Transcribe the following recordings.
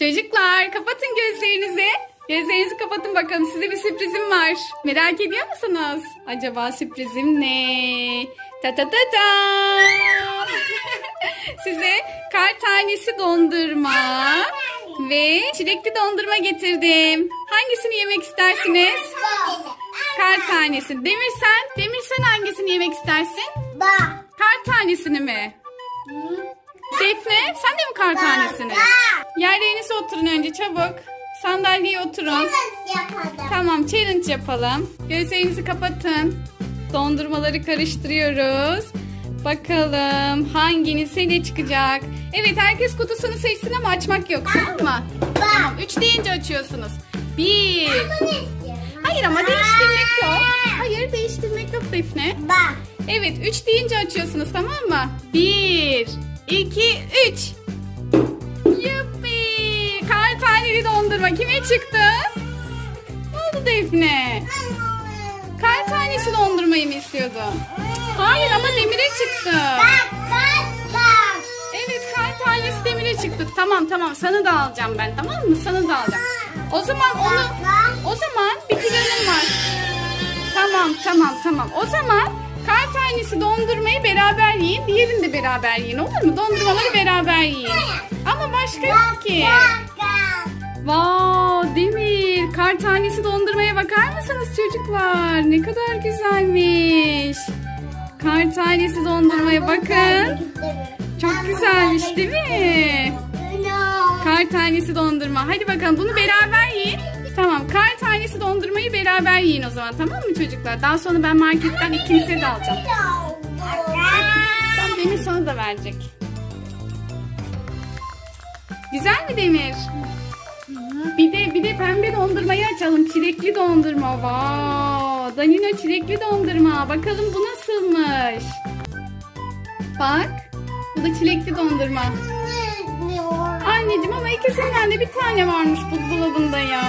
Çocuklar kapatın gözlerinizi. Gözlerinizi kapatın bakalım size bir sürprizim var. Merak ediyor musunuz? Acaba sürprizim ne? Ta ta ta ta. size kar tanesi dondurma ve çilekli dondurma getirdim. Hangisini yemek istersiniz? Kar tanesi. Demir sen? Demir sen hangisini yemek istersin? Bak. Kar tanesini mi? Defne sen de mi kar tanesini? Yerlerinize oturun önce çabuk. Sandalyeye oturun. yapalım. Tamam challenge yapalım. Gözlerinizi kapatın. Dondurmaları karıştırıyoruz. Bakalım hanginiz ne çıkacak. Evet herkes kutusunu seçsin ama açmak yok tamam mı? Tamam 3 deyince açıyorsunuz. 1 Bunu istiyorum. Hayır ama değiştirmek yok. Hayır değiştirmek yok Defne. Bak. Evet 3 deyince açıyorsunuz tamam mı? 1 2 3 dondurma kime çıktı? Ne oldu Defne? Kar tanesi dondurmayı mı istiyordun? Hayır ama Demir'e çıktı. Evet kar tanesi Demir'e çıktı. Tamam tamam sana da alacağım ben tamam mı? Sana da alacağım. O zaman onu o zaman bir planım var. Tamam tamam tamam. O zaman kar tanesi dondurmayı beraber yiyin. Diğerini de beraber yiyin olur mu? Dondurmaları beraber yiyin. Ama başka yok ki. Wow Demir kar tanesi dondurmaya bakar mısınız çocuklar? Ne kadar güzelmiş. Kar tanesi dondurmaya bakın. Çok güzelmiş değil mi? Kar tanesi dondurma. Hadi bakalım bunu beraber yiyin. Tamam kar tanesi dondurmayı beraber yiyin o zaman tamam mı çocuklar? Daha sonra ben marketten ikinize de alacağım. Tamam Demir sana da verecek. Güzel mi Demir? Bir de bir de pembe dondurmayı açalım. Çilekli dondurma. Wow. Danino çilekli dondurma. Bakalım bu nasılmış? Bak. Bu da çilekli dondurma. Anneciğim ama ikisinden de bir tane varmış buzdolabında ya.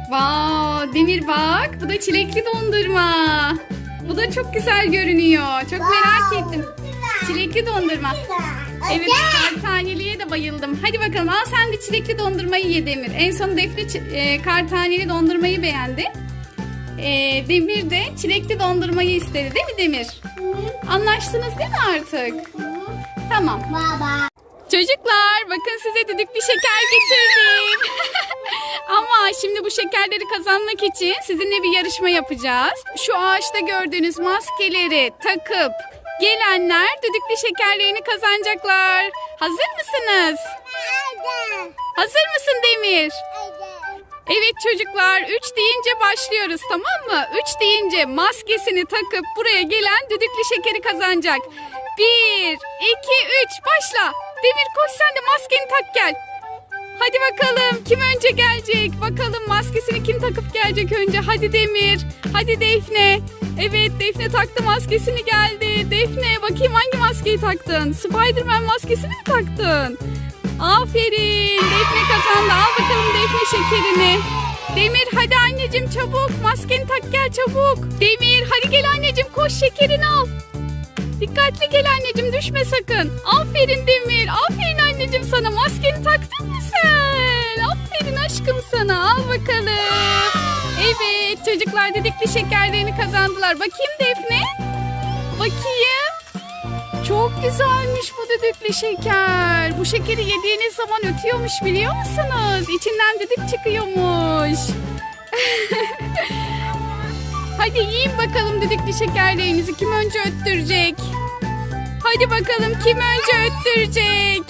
Wow, Demir bak. Bu da çilekli dondurma. Bu da çok güzel görünüyor. Çok merak ettim. Çilekli dondurma. Evet, kar taneliye de bayıldım. Hadi bakalım al sen de çilekli dondurmayı ye Demir. En son Defne e, kar taneli dondurmayı beğendi. E, Demir de çilekli dondurmayı istedi değil mi Demir? Anlaştınız değil mi artık? Tamam. Baba. Çocuklar bakın size düdüklü şeker getirdim. Ama şimdi bu şekerleri kazanmak için sizinle bir yarışma yapacağız. Şu ağaçta gördüğünüz maskeleri takıp gelenler düdüklü şekerlerini kazanacaklar. Hazır mısınız? Nerede? Hazır mısın Demir? Evet çocuklar 3 deyince başlıyoruz tamam mı? 3 deyince maskesini takıp buraya gelen düdüklü şekeri kazanacak. 1, 2, 3 başla. Demir koş sen de maskeni tak gel. Hadi bakalım kim önce gelecek? Bakalım maskesini kim takıp gelecek önce? Hadi Demir. Hadi Defne. Evet Defne taktı maskesini geldi. Defne bakayım hangi maskeyi taktın? Spiderman maskesini mi taktın? Aferin. Defne kazandı. Al bakalım Defne şekerini. Demir hadi anneciğim çabuk. Maskeni tak gel çabuk. Demir hadi gel anneciğim koş şekerini al. Dikkatli gel anneciğim düşme sakın. Aferin Demir. Aferin anneciğim sana. Maskeni taktın mı sen? Aferin aşkım sana. Al bakalım. Çocuklar dedikli şekerlerini kazandılar. Bakayım Defne. Bakayım. Çok güzelmiş bu düdüklü şeker. Bu şekeri yediğiniz zaman ötüyormuş biliyor musunuz? İçinden düdük çıkıyormuş. Hadi yiyin bakalım düdüklü şekerlerinizi. Kim önce öttürecek? Hadi bakalım kim önce öttürecek?